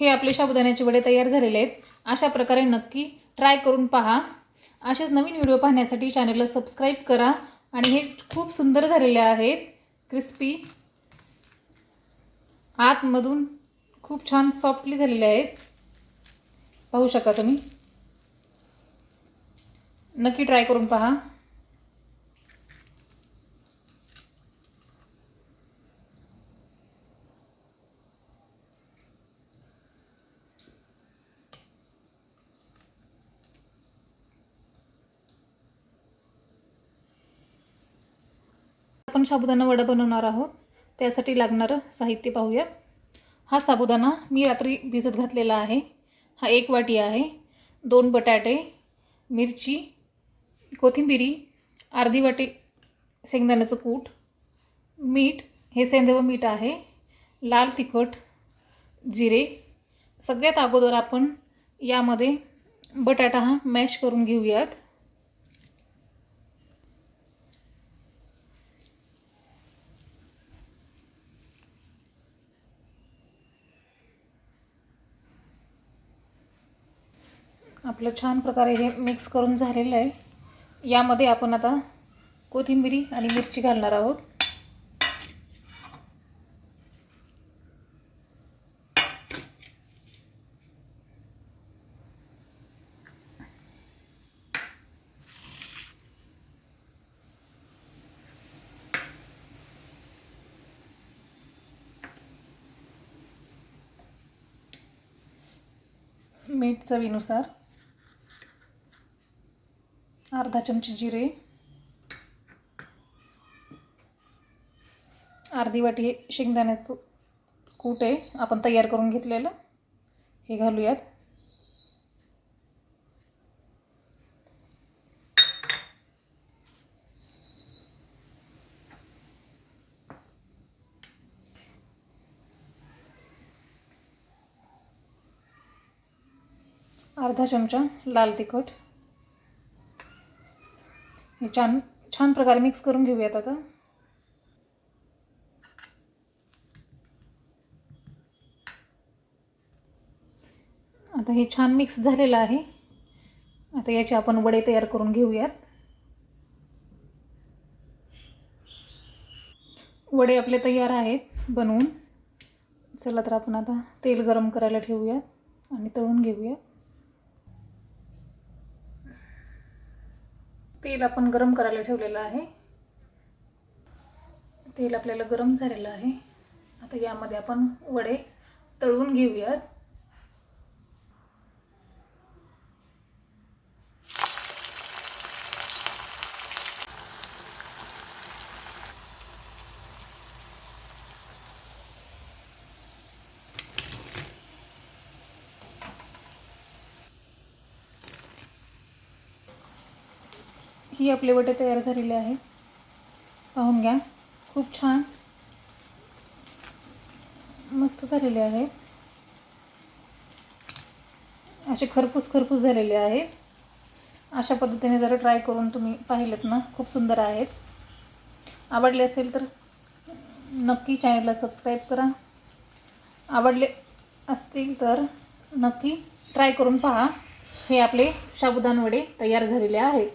हे आपले साबुदाण्याचे वडे तयार झालेले आहेत. अशा प्रकारे नक्की ट्राय करून पहा. असेच नवीन व्हिडिओ पाहण्यासाठी चॅनलला सबस्क्राईब करा आणि हे खूप सुंदर झालेले आहेत. क्रिस्पी. आतमधून खूप छान सॉफ्टली झालेले आहेत. पाहू शकता तुम्ही? नक्की ट्राय करून पहा. आपण साबुदाणा वडा बनवणार आहोत. त्यासाठी लागणारं साहित्य पाहूयात. हा साबुदाणा मी रात्री भिजत घातलेला आहे. हा एक वाटी आहे. दोन बटाटे मिरची कोथिंबिरी अर्धी वाटी शेंगदाण्याचं कूट मीठ हे सेंदव मीठ आहे लाल तिखट जिरे. सगळ्यात अगोदर आपण यामध्ये बटाटा हा मॅश करून घेऊयात. आपलं छान प्रकारे हे मिक्स करून झालेलं आहे. यामध्ये आपण आता कोथिंबिरी आणि मिरची घालणार आहोत. मीठ चवीनुसार अर्धा चमचे जिरे. अर्धी वाटी हे शेंगदाण्याचं कूट आहे. आपण तयार करून घेतलेलं. हे घालूयात. अर्धा चमचा लाल तिखट. हे छान छान प्रकारे मिक्स करून घेऊयात आता. आता हे छान मिक्स झालेलं आहे. आता याचे आपण वडे तयार करून घेऊयात. वडे आपले तयार आहेत बनवून. चला तर आपण आता तेल गरम करायला ठेवूयात आणि तळून घेऊयात. तेल आपण गरम करायला ठेवलेलं आहे. तेल आपल्याला गरम झालेलं आहे. आता यामध्ये आपण वडे तळून घेऊयात. ही आपले वटे तयार झालेले आहे. पाहून घ्या. खूप छान. मस्त झालेले आहे. असे खरपूस खरपूस झालेले आहेत अशा पद्धतीने जर ट्राय करून तुम्ही पाहिलेत ना खूप सुंदर आहेत. आवडले असेल तर नक्की चॅनलला सबस्क्राईब करा. आवडले असतील तर नक्की ट्राय करून पहा. हे आपले साबुदाण वडे तयार झालेले आहेत.